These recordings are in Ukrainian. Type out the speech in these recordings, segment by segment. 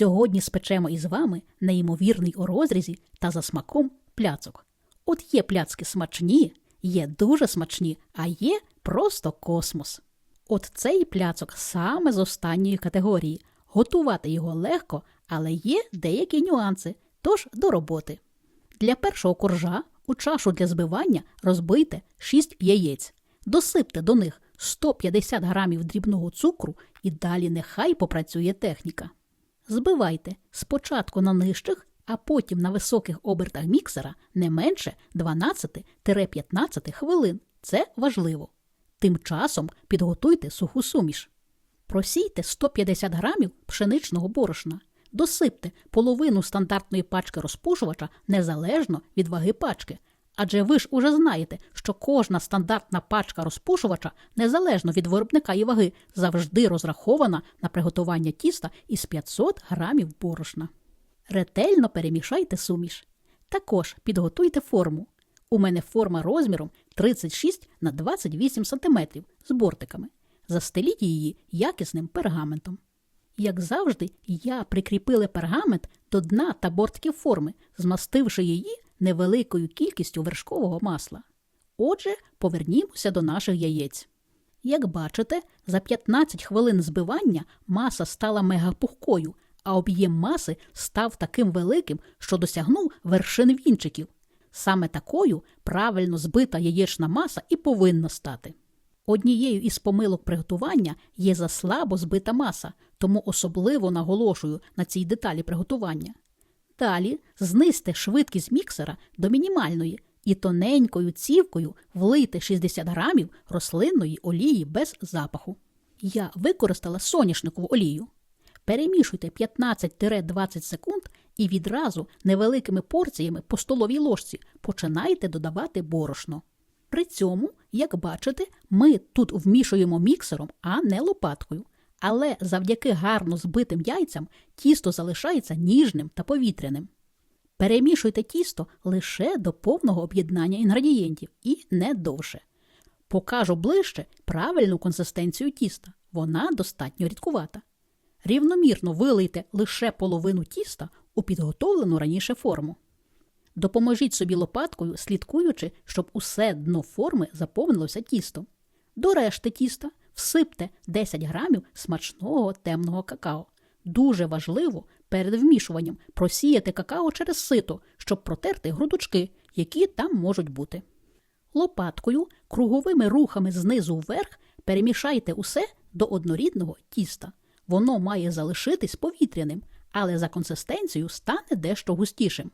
Сьогодні спечемо із вами неймовірний у розрізі та за смаком пляцок. От є пляцки смачні, є дуже смачні, а є просто космос. От цей пляцок саме з останньої категорії. Готувати його легко, але є деякі нюанси, тож до роботи. Для першого коржа у чашу для збивання розбийте 6 яєць. Досипте до них 150 грамів дрібного цукру і далі нехай попрацює техніка. Збивайте спочатку на нижчих, а потім на високих обертах міксера не менше 12-15 хвилин. Це важливо. Тим часом підготуйте суху суміш. Просійте 150 грамів пшеничного борошна. Досипте половину стандартної пачки розпушувача незалежно від ваги пачки. Адже ви ж уже знаєте, що кожна стандартна пачка розпушувача, незалежно від виробника і ваги, завжди розрахована на приготування тіста із 500 грамів борошна. Ретельно перемішайте суміш. Також підготуйте форму. У мене форма розміром 36 на 28 см з бортиками. Застеліть її якісним пергаментом. Як завжди, я прикріпила пергамент до дна та бортків форми, змастивши її невеликою кількістю вершкового масла. Отже, повернімося до наших яєць. Як бачите, за 15 хвилин збивання маса стала мегапухкою, а об'єм маси став таким великим, що досягнув вершин вінчиків. Саме такою правильно збита яєчна маса і повинна стати. Однією із помилок приготування є заслабо збита маса, тому особливо наголошую на цій деталі приготування. Далі знизьте швидкість міксера до мінімальної і тоненькою цівкою влийте 60 грамів рослинної олії без запаху. Я використала соняшникову олію. Перемішуйте 15-20 секунд і відразу невеликими порціями по столовій ложці починайте додавати борошно. При цьому, як бачите, ми тут вмішуємо міксером, а не лопаткою. Але завдяки гарно збитим яйцям тісто залишається ніжним та повітряним. Перемішуйте тісто лише до повного об'єднання інгредієнтів і не довше. Покажу ближче правильну консистенцію тіста. Вона достатньо рідкувата. Рівномірно вилийте лише половину тіста у підготовлену раніше форму. Допоможіть собі лопаткою, слідкуючи, щоб усе дно форми заповнилося тістом. До решти тіста всипте 10 грамів смачного темного какао. Дуже важливо перед вмішуванням просіяти какао через сито, щоб протерти грудочки, які там можуть бути. Лопаткою круговими рухами знизу вверх перемішайте усе до однорідного тіста. Воно має залишитись повітряним, але за консистенцією стане дещо густішим.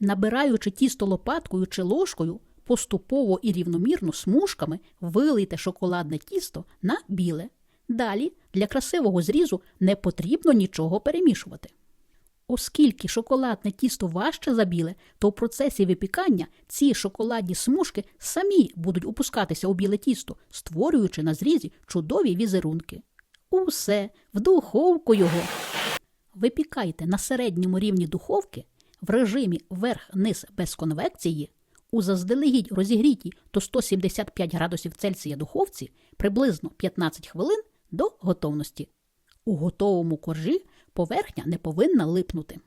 Набираючи тісто лопаткою чи ложкою, поступово і рівномірно смужками вилийте шоколадне тісто на біле. Далі для красивого зрізу не потрібно нічого перемішувати. Оскільки шоколадне тісто важче за біле, то в процесі випікання ці шоколадні смужки самі будуть опускатися у біле тісто, створюючи на зрізі чудові візерунки. Усе в духовку його. Випікайте на середньому рівні духовки в режимі верх-низ без конвекції у заздалегідь розігрітій до 175 градусів Цельсія духовці приблизно 15 хвилин до готовності. У готовому коржі поверхня не повинна липнути.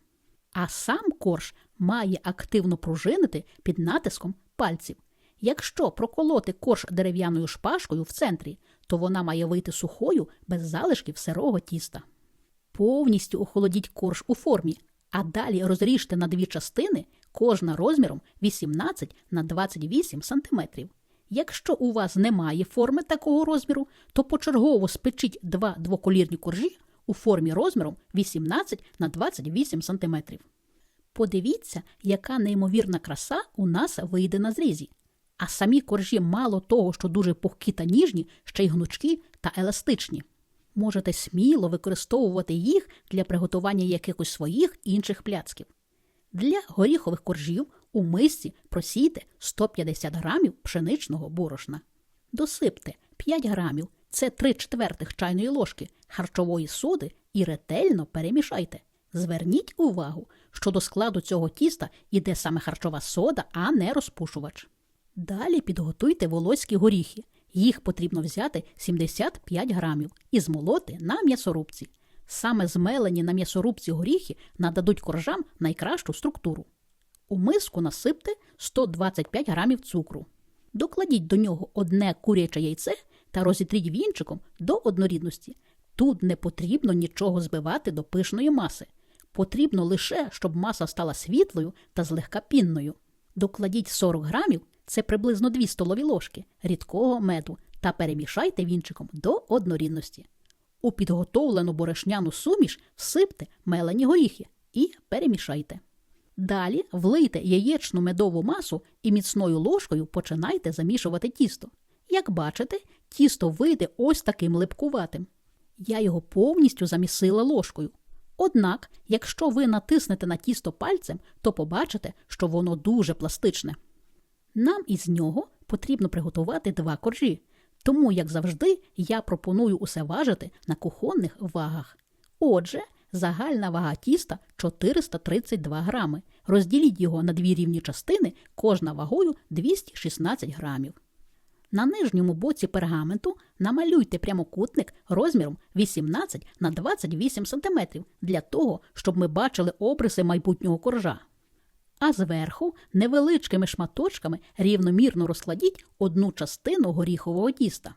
А сам корж має активно пружинити під натиском пальців. Якщо проколоти корж дерев'яною шпажкою в центрі, то вона має вийти сухою без залишків сирого тіста. Повністю охолодіть корж у формі, а далі розріжте на дві частини, кожна розміром 18 на 28 см. Якщо у вас немає форми такого розміру, то почергово спечіть два двоколірні коржі у формі розміром 18 на 28 см. Подивіться, яка неймовірна краса у нас вийде на зрізі. А самі коржі мало того, що дуже пухкі та ніжні, ще й гнучкі та еластичні. Можете сміло використовувати їх для приготування якихось своїх інших пляцків. Для горіхових коржів у мисці просійте 150 грамів пшеничного борошна. Досипте 5 грамів це 3 четвертих чайної ложки харчової соди і ретельно перемішайте. Зверніть увагу, що до складу цього тіста йде саме харчова сода, а не розпушувач. Далі підготуйте волоські горіхи. Їх потрібно взяти 75 грамів і змолоти на м'ясорубці. Саме змелені на м'ясорубці горіхи нададуть коржам найкращу структуру. У миску насипте 125 грамів цукру. Докладіть до нього одне куряче яйце та розітріть вінчиком до однорідності. Тут не потрібно нічого збивати до пишної маси. Потрібно лише, щоб маса стала світлою та злегка пінною. Докладіть 40 грамів, це приблизно 2 столові ложки рідкого меду та перемішайте вінчиком до однорідності. У підготовлену борошняну суміш всипте мелені горіхи і перемішайте. Далі влийте яєчну медову масу і міцною ложкою починайте замішувати тісто. Як бачите, тісто вийде ось таким липкуватим. Я його повністю замісила ложкою. Однак, якщо ви натиснете на тісто пальцем, то побачите, що воно дуже пластичне. Нам із нього потрібно приготувати два коржі, тому, як завжди, я пропоную усе важити на кухонних вагах. Отже, загальна вага тіста 432 грами. Розділіть його на дві рівні частини, кожна вагою 216 грамів. На нижньому боці пергаменту намалюйте прямокутник розміром 18 на 28 см для того, щоб ми бачили обриси майбутнього коржа. А зверху невеличкими шматочками рівномірно розкладіть одну частину горіхового тіста.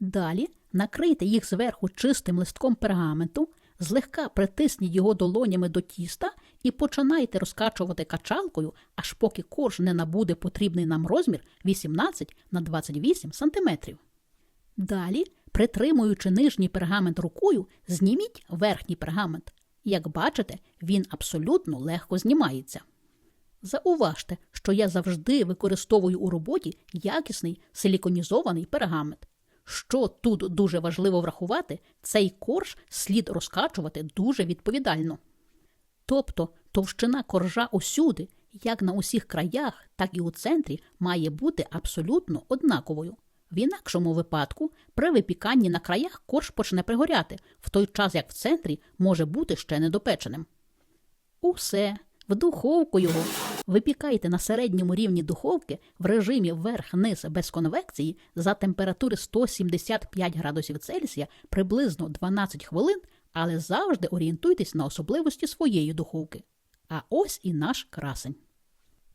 Далі накрийте їх зверху чистим листком пергаменту, злегка притисніть його долонями до тіста і починайте розкачувати качалкою, аж поки корж не набуде потрібний нам розмір 18 на 28 см. Далі, притримуючи нижній пергамент рукою, зніміть верхній пергамент. Як бачите, він абсолютно легко знімається. Зауважте, що я завжди використовую у роботі якісний силіконізований пергамент. Що тут дуже важливо врахувати, цей корж слід розкачувати дуже відповідально. Тобто товщина коржа усюди, як на усіх краях, так і у центрі, має бути абсолютно однаковою. В інакшому випадку, при випіканні на краях корж почне пригоряти, в той час як в центрі може бути ще недопеченим. Усе, в духовку його. Випікайте на середньому рівні духовки в режимі верх-низ без конвекції за температури 175 градусів Цельсія приблизно 12 хвилин, але завжди орієнтуйтесь на особливості своєї духовки. А ось і наш красень.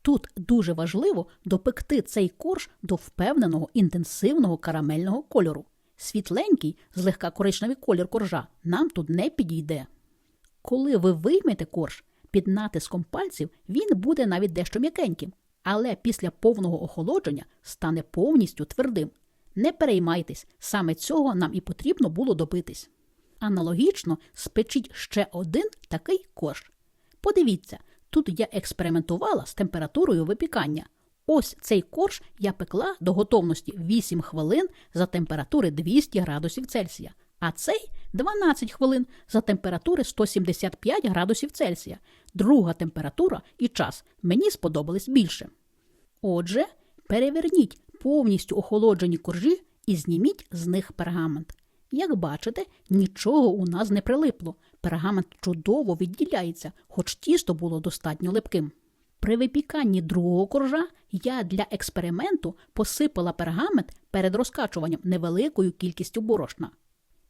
Тут дуже важливо допекти цей корж до впевненого інтенсивного карамельного кольору. Світленький, злегка коричневий колір коржа нам тут не підійде. Коли ви виймете корж, під натиском пальців він буде навіть дещо м'якеньким, але після повного охолодження стане повністю твердим. Не переймайтесь, саме цього нам і потрібно було добитись. Аналогічно спечіть ще один такий корж. Подивіться, тут я експериментувала з температурою випікання. Ось цей корж я пекла до готовності 8 хвилин за температури 200 градусів Цельсія, а цей 12 хвилин за температури 175 градусів Цельсія. Друга температура і час мені сподобались більше. Отже, переверніть повністю охолоджені коржі і зніміть з них пергамент. Як бачите, нічого у нас не прилипло. Пергамент чудово відділяється, хоч тісто було достатньо липким. При випіканні другого коржа я для експерименту посипала пергамент перед розкачуванням невеликою кількістю борошна.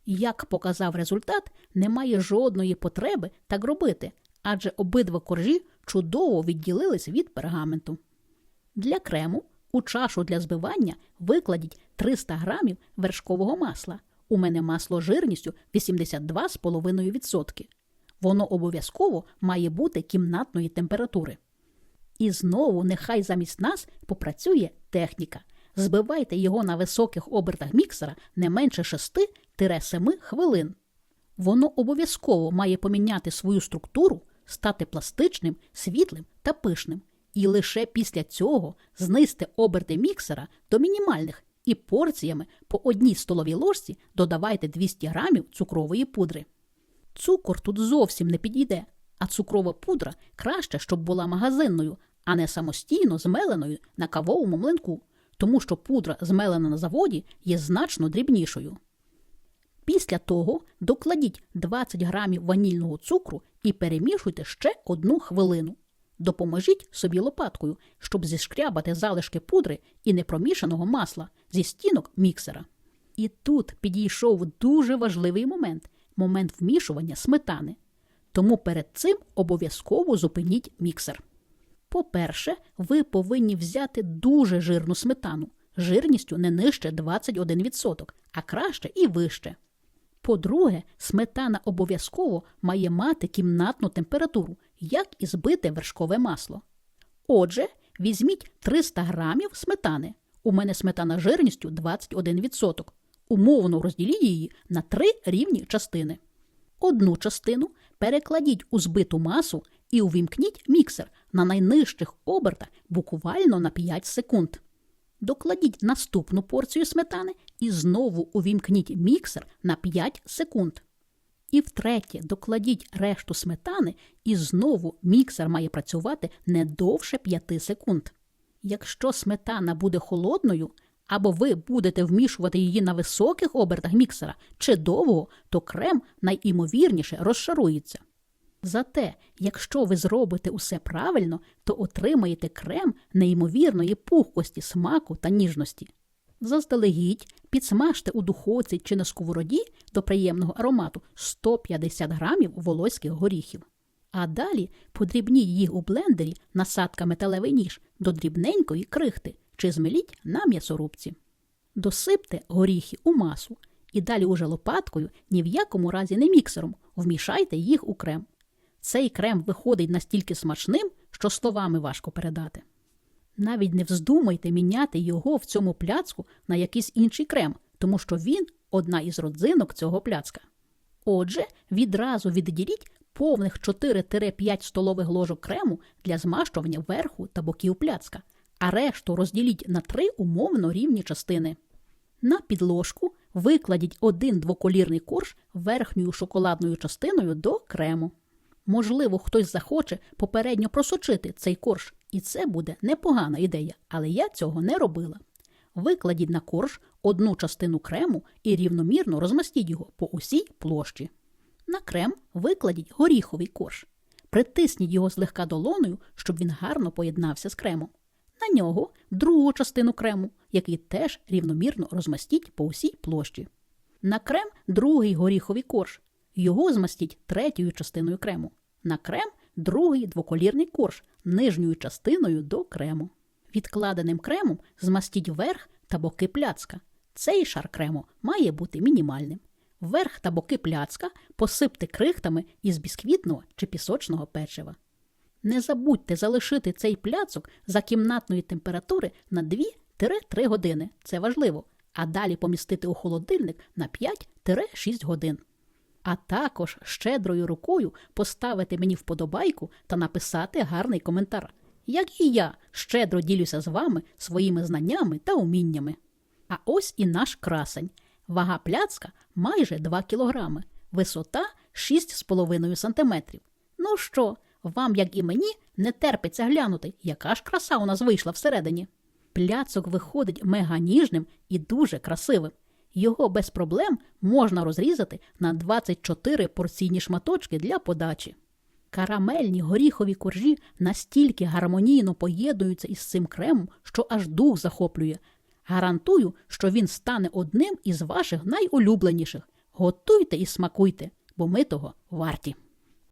Як показав результат, немає жодної потреби так робити, адже обидва коржі чудово відділились від пергаменту. Для крему у чашу для збивання викладіть 300 грамів вершкового масла. У мене масло жирністю 82,5%. Воно обов'язково має бути кімнатної температури. І знову нехай замість нас попрацює техніка. Збивайте його на високих обертах міксера не менше 6-7 хвилин. Воно обов'язково має поміняти свою структуру, стати пластичним, світлим та пишним. І лише після цього знизьте оберти міксера до мінімальних і порціями по одній столовій ложці додавайте 200 грамів цукрової пудри. Цукор тут зовсім не підійде, а цукрова пудра краще, щоб була магазинною, а не самостійно змеленою на кавовому млинку, тому що пудра, змелена на заводі, є значно дрібнішою. Після того докладіть 20 грамів ванільного цукру і перемішуйте ще одну хвилину. Допоможіть собі лопаткою, щоб зішкрябати залишки пудри і непромішаного масла зі стінок міксера. І тут підійшов дуже важливий момент. момент вмішування сметани. Тому перед цим обов'язково зупиніть міксер. По-перше, ви повинні взяти дуже жирну сметану, жирністю не нижче 21%, а краще і вище. По-друге, сметана обов'язково має мати кімнатну температуру, як і збите вершкове масло. Отже, візьміть 300 грамів сметани. У мене сметана жирністю 21%. Умовно розділіть її на три рівні частини. Одну частину перекладіть у збиту масу і увімкніть міксер на найнижчих обертах буквально на 5 секунд. Докладіть наступну порцію сметани і знову увімкніть міксер на 5 секунд. І втретє, докладіть решту сметани, і знову міксер має працювати не довше 5 секунд. Якщо сметана буде холодною, або ви будете вмішувати її на високих обертах міксера чи довго, то крем найімовірніше розшарується. Зате, якщо ви зробите усе правильно, то отримаєте крем неймовірної пухкості, смаку та ніжності. Заздалегідь підсмажте у духовці чи на сковороді до приємного аромату 150 грамів волоських горіхів. А далі подрібніть їх у блендері насадка металевий ніж до дрібненької крихти чи змеліть на м'ясорубці. Досипте горіхи у масу і далі уже лопаткою ні в якому разі не міксером вмішайте їх у крем. Цей крем виходить настільки смачним, що словами важко передати. Навіть не вздумайте міняти його в цьому пляцку на якийсь інший крем, тому що він одна із родзинок цього пляцка. Отже, відразу відділіть повних 4-5 столових ложок крему для змащування верху та боків пляцка, а решту розділіть на три умовно рівні частини. На підложку викладіть один двоколірний корж верхньою шоколадною частиною до крему. Можливо, хтось захоче попередньо просочити цей корж, і це буде непогана ідея, але я цього не робила. Викладіть на корж одну частину крему і рівномірно розмастіть його по усій площі. На крем викладіть горіховий корж. Притисніть його злегка долоною, щоб він гарно поєднався з кремом. На нього другу частину крему, який теж рівномірно розмастіть по усій площі. На крем другий горіховий корж. Його змастіть третьою частиною крему. На крем другий двоколірний корж нижньою частиною до крему. Відкладеним кремом змастіть верх та боки пляцка. Цей шар крему має бути мінімальним. Верх та боки пляцка посипте крихтами із бісквітного чи пісочного печива. Не забудьте залишити цей пляцок за кімнатної температури на 2-3 години. Це важливо. А далі помістити у холодильник на 5-6 годин. А також щедрою рукою поставити мені вподобайку та написати гарний коментар. Як і я щедро ділюся з вами своїми знаннями та уміннями. А ось і наш красень. Вага пляцка майже 2 кілограми, висота 6,5 сантиметрів. Ну що, вам, як і мені, не терпиться глянути, яка ж краса у нас вийшла всередині. Пляцок виходить меганіжним і дуже красивим. Його без проблем можна розрізати на 24 порційні шматочки для подачі. Карамельні горіхові коржі настільки гармонійно поєднуються із цим кремом, що аж дух захоплює. Гарантую, що він стане одним із ваших найулюбленіших. Готуйте і смакуйте, бо ми того варті.